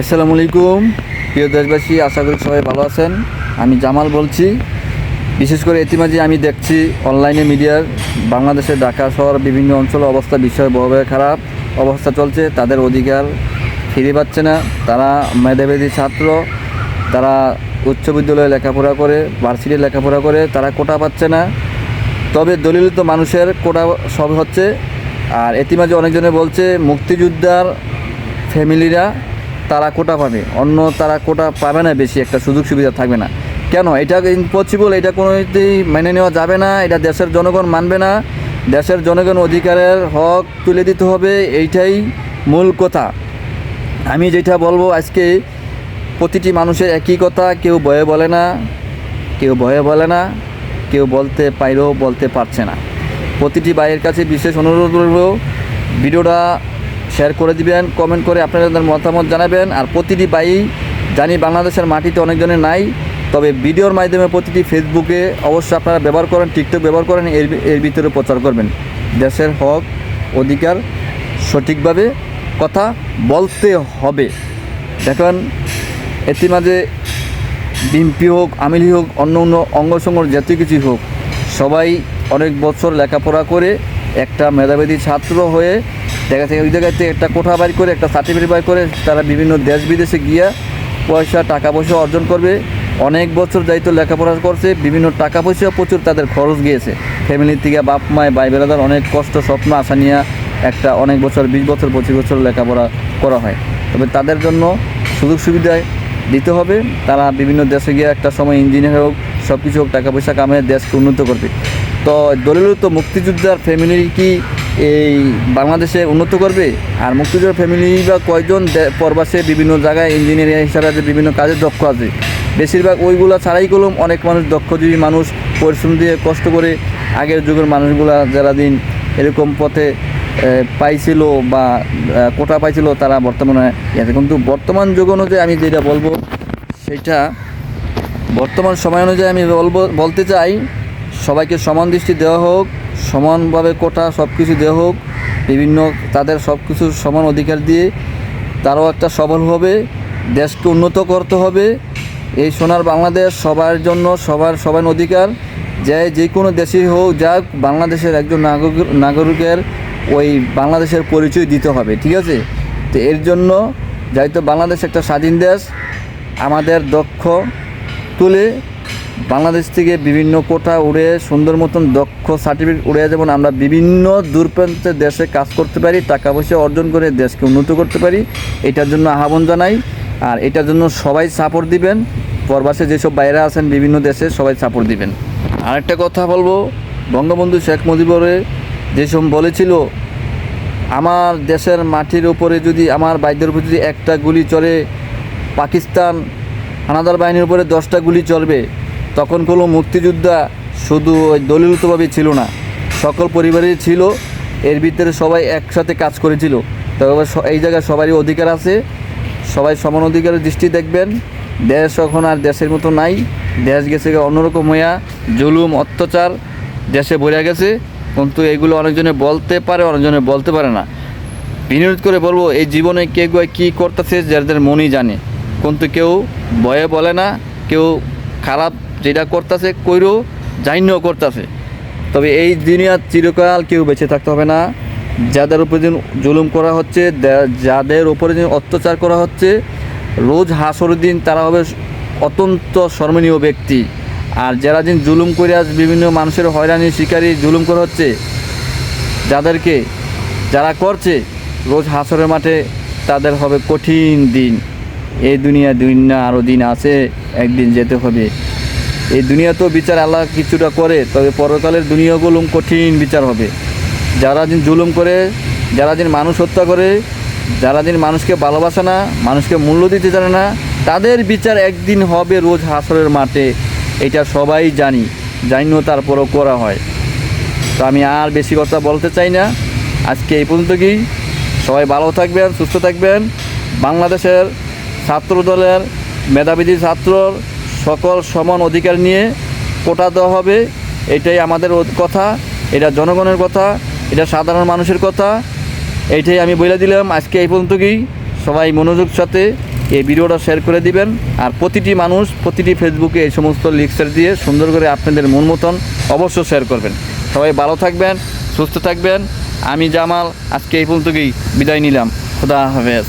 আসসালামু আলাইকুম। প্রিয় দেশবাসী, আশা করি সবাই ভালো আছেন। আমি জামাল বলছি। বিশেষ করে ইতিমাঝে আমি দেখছি অনলাইনে মিডিয়ার বাংলাদেশের ঢাকা শহর বিভিন্ন অঞ্চল অবস্থা বিষয় বড় খারাপ। অবস্থা চলছে, তাদের অধিকার ফিরে পাচ্ছে না। তারা মেধাবেদী ছাত্র, তারা উচ্চ বিদ্যালয়ে লেখাপড়া করে ভার্সিটি লেখাপড়া করে, তারা কোটা পাচ্ছে না। তবে দলিত মানুষের কোটা সব হচ্ছে। আর এতিমাঝে অনেকজনে বলছে, মুক্তিযোদ্ধার ফ্যামিলিরা তারা কোটা পাবে। অন্য তারা কোটা পাবে না বেশি, একটা সুযোগ সুবিধা থাকবে না। কেন? এটা ইম্পসিবল এটা কোনোতেই মেনে নেওয়া যাবে না। এটা দেশের জনগণ মানবে না। দেশের জনগণ অধিকারের হক তুলে দিতে হবে, এইটাই মূল কথা। আমি যেটা বলব, আজকে প্রতিটি মানুষের একই কথা, কেউ ভয়ে বলে না, কেউ ভয়ে বলে না, কেউ বলতে পাইলেও বলতে পারছে না। প্রতিটি ভাইয়ের কাছে বিশেষ অনুরোধ করব ভিডিওটা শেয়ার করে দিবেন কমেন্ট করে আপনাদের মতামত জানাবেন। আর প্রতিটি ভাই জানি বাংলাদেশের মাটিতে অনেকজনের নাই, তবে ভিডিওর মাধ্যমে প্রতিটি ফেসবুকে অবশ্যই আপনারা ব্যবহার করেন টিকটক ব্যবহার করেন, এর এর ভিতরে প্রচার করবেন। দেশের হক, অধিকার সঠিকভাবে কথা বলতে হবে। দেখেন এর মাঝে বিএমপি হোক আমিলি হোক, অন্য অন্য অঙ্গসঙ্গর জাতি কিছুই হোক, সবাই অনেক বছর লেখাপড়া করে একটা মেধাবেদী ছাত্র হয়ে দেখা যায় ওই জায়গাতে একটা কোঠা বাড়ি করে, একটা সার্টিফিকেট বাড়ি করে, তারা বিভিন্ন দেশ বিদেশে গিয়া পয়সা, টাকা পয়সা অর্জন করবে। অনেক বছর দায়িত্ব লেখাপড়া করছে, বিভিন্ন টাকা পয়সা প্রচুর তাদের খরচ গিয়েছে। ফ্যামিলির থেকে বাপ মায় ভাই, বেড়াদার অনেক কষ্ট, স্বপ্ন, আশা নিয়ে একটা অনেক বছর, বিশ বছর, পঁচিশ বছর লেখাপড়া করা হয়। তবে তাদের জন্য সুযোগ সুবিধায় দিতে হবে। তারা বিভিন্ন দেশে গিয়ে একটা সময় ইঞ্জিনিয়ার হোক সব কিছু হোক, টাকা পয়সা কামে দেশকে উন্নত করবে। তো দলিলত মুক্তিযোদ্ধার ফ্যামিলি কি এই বাংলাদেশে উন্নত করবে? আর মুক্তিযোদ্ধার ফ্যামিলি বা কয়জন পরবাসে বিভিন্ন জায়গায় ইঞ্জিনিয়ারিং হিসাবে আছে, বিভিন্ন কাজে দক্ষ আছে? বেশিরভাগ ওইগুলো ছাড়াই কলম অনেক মানুষ দক্ষজীবী মানুষ পরিশ্রম দিয়ে কষ্ট করে আগের যুগের মানুষগুলা যারা দিন এরকম পথে পাইছিল বা কোটা পাইছিল, তারা বর্তমানে ইয়ে আছে। কিন্তু বর্তমান যুগ অনুযায়ী আমি যেটা বলব, সেটা বর্তমান সময় অনুযায়ী আমি বলব, বলতে চাই সবাইকে সমান দৃষ্টি দেওয়া হোক, সমানভাবে কোটা সব কিছু দেওয়া হোক, বিভিন্ন তাদের সব কিছু সমান অধিকার দিয়ে তারাও একটা সবল হবে, দেশকে উন্নত করতে হবে। এই সোনার বাংলাদেশ সবার জন্য সবার সবার অধিকার। যে যে কোনো দেশেই হোক, যাক, বাংলাদেশের একজন নাগরিক নাগরিকের ওই বাংলাদেশের পরিচয় দিতে হবে, ঠিক আছে? তো এর জন্য যেহেতু বাংলাদেশ একটা স্বাধীন দেশ, আমাদের দক্ষ তুলে বাংলাদেশ থেকে বিভিন্ন কোটা উড়ে সুন্দর মতন দক্ষ সার্টিফিকেট উড়ে যেমন আমরা বিভিন্ন দূরপ্রান্তের দেশে কাজ করতে পারি, টাকা পয়সা অর্জন করে দেশকে উন্নত করতে পারি। এটার জন্য আহ্বান জানাই। আর এটার জন্য সবাই সাপোর্ট দিবেন। পরবাসে যেসব বাইরে আছেন বিভিন্ন দেশে সবাই সাপোর্ট দিবেন। আরেকটা কথা বলব, বঙ্গবন্ধু শেখ মুজিবরে যেসব বলেছিল, আমার দেশের মাটির উপরে যদি, আমার বাইদের উপরে যদি একটা গুলি চলে, পাকিস্তান হানাদার বাহিনীর উপরে দশটা গুলি চলবে তখন কোনো মুক্তিযোদ্ধা শুধু ওই দলিলতভাবে ছিল না, সকল পরিবারেই ছিল। এর ভিতরে সবাই একসাথে কাজ করেছিল। তবে এই জায়গায় সবারই অধিকার আছে। সবাই সমান অধিকারের দৃষ্টি দেখবেন। দেশ এখন আর দেশের মতো নাই। দেশ গেছে অন্যরকম হইয়া জুলুম, অত্যাচার দেশে বইয়া গেছে। কিন্তু এগুলো অনেকজনে বলতে পারে, অনেকজনে বলতে পারে না। বিনিয়োগ করে বলব, এই জীবনে কে কী করতেছে, যাদের মনই জানে। কিন্তু কেউ ভয়ে বলে না, কেউ খারাপ যেটা করতেছে কইরও জাইনও করতেছে। তবে এই দুনিয়া চিরকাল কেউ বেঁচে থাকতে হবে না। যাদের উপরে দিন জুলুম করা হচ্ছে যাদের উপরে দিন অত্যাচার করা হচ্ছে, রোজ হাসরের দিন তারা হবে অত্যন্ত স্মরণীয় ব্যক্তি। আর যারা দিন জুলুম করে আজ বিভিন্ন মানুষের হয়রানি শিকারী জুলুম করা হচ্ছে, যাদেরকে যারা করছে, রোজ হাসরের মাঠে তাদের হবে কঠিন দিন। এই দুনিয়া দিন না আরও দিন আছে, একদিন যেতে হবে। এই দুনিয়া তো বিচার আল্লাহ কিছুটা করে, তবে পরকালের দুনিয়াগুলো কঠিন বিচার হবে। যারা দিন জুলুম করে, যারা দিন মানুষ হত্যা করে, যারা দিন মানুষকে ভালোবাসে না, মানুষকে মূল্য দিতে জানে না, তাদের বিচার একদিন হবে রোজ হাসরের মাঠে, এটা সবাই জানি, জানিও তারপরও করা হয়। তো আমি আর বেশি কথা বলতে চাই না। আজকে এই পর্যন্ত কি? সবাই ভালো থাকবেন, সুস্থ থাকবেন। বাংলাদেশের ছাত্র দলের মেধাবী ছাত্রর সকল সমান অধিকার নিয়ে কোটা দেওয়া হবে, এটাই আমাদের কথা, এটা জনগণের কথা, এটা সাধারণ মানুষের কথা, এইটাই আমি বলে দিলাম আজকে এই পর্যন্ত কি সবাই মনোযোগ সাথে এই ভিডিওটা শেয়ার করে দিবেন, আর প্রতিটি মানুষ প্রতিটি ফেসবুকে এই সমস্ত লিক্সার দিয়ে সুন্দর করে আপনাদের মন মতন অবশ্য শেয়ার করবেন। সবাই ভালো থাকবেন, সুস্থ থাকবেন, আমি জামাল, আজকে এই পর্যন্তই বিদায় নিলাম। খুদা হাফেজ।